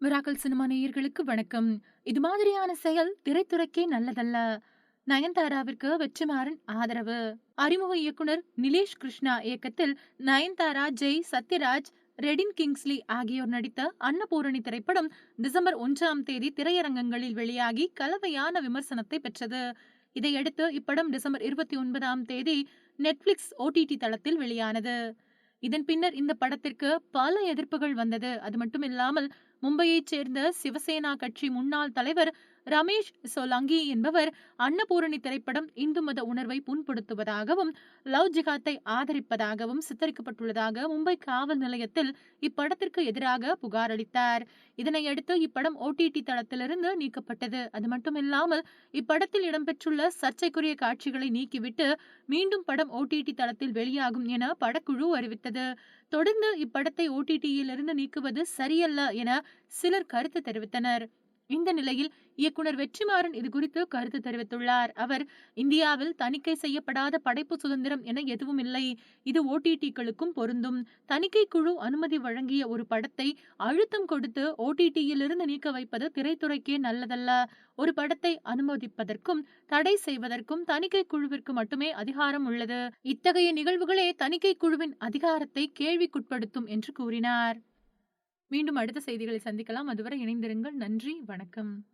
Miracle cinema நேயர்களுக்கு வணக்கம். இது மாதிரியான செயல் திரைத்துறைக்கே நல்லதல்ல. நயன்தாராவிற்கு வெற்றிமாறன் ஆதரவு அறிமுக இயக்குனர் நிலேஷ் கிருஷ்ணா இயக்கத்தில் நயன்தாரா, ஜெய், சத்யராஜ், ரெடின் கிங்ஸ்லி ஆகியோர் நடித்த அன்னபூரணி திரைப்படம் டிசம்பர் ஒன்றாம் தேதி திரையரங்கங்களில் வெளியாகி கலவையான விமர்சனத்தை பெற்றது. இதையடுத்து இப்படம் டிசம்பர் இருபத்தி ஒன்பதாம் தேதி நெட்ஃபிளிக்ஸ் ஓடிடி தளத்தில் வெளியானது. இதன் பின்னர் இந்த படத்திற்கு பல எதிர்ப்புகள் வந்தது. அது மட்டுமில்லாமல் மும்பையைச் சேர்ந்த சிவசேனா கட்சி முன்னாள் தலைவர் ரமேஷ் சோலாங்கி என்பவர் அன்னபூரணி திரைப்படம் இந்து மத உணர்வை புண்படுத்துவதாகவும் லவ் ஜிகாத்தை ஆதரிப்பதாகவும் சித்தரிக்கப்பட்டுள்ளதாக மும்பை காவல் நிலையத்தில் இப்படத்திற்கு எதிராக புகார் அளித்தார். இதனையடுத்து இப்படம் ஓடிடி தளத்திலிருந்து நீக்கப்பட்டது. அது மட்டுமில்லாமல் இப்படத்தில் இடம்பெற்றுள்ள சர்ச்சைக்குரிய காட்சிகளை நீக்கிவிட்டு மீண்டும் படம் ஓடிடி தளத்தில் வெளியாகும் என படக்குழு அறிவித்தது. தொடர்ந்து இப்படத்தை ஓடிடியிலிருந்து நீக்குவது சரியல்ல என சிலர் கருத்து தெரிவித்தனர். இந்த நிலையில் இயக்குனர் வெற்றிமாறன் இதுகுறித்து கருத்து தெரிவித்துள்ளார். அவர் இந்தியாவில் தணிக்கை செய்யப்படாத படைப்பு சுதந்திரம் என எதுவும் இல்லை. இது ஓடிடிக்களுக்கும் பொருந்தும். தணிக்கை குழு அனுமதி வழங்கிய ஒரு படத்தை அழுத்தம் கொடுத்து ஓடிடியிலிருந்து நீக்க வைப்பது திரைத்துறைக்கே நல்லதல்ல. ஒரு படத்தை அனுமதிப்பதற்கும் தடை செய்வதற்கும் தணிக்கை குழுவிற்கு மட்டுமே அதிகாரம் உள்ளது. இத்தகைய நிகழ்வுகளே தணிக்கை குழுவின் அதிகாரத்தை கேள்விக்குட்படுத்தும் என்று கூறினார். மீண்டும் அடுத்த செய்திகளை சந்திக்கலாம். அதுவரை இணைந்திருங்கள். நன்றி, வணக்கம்.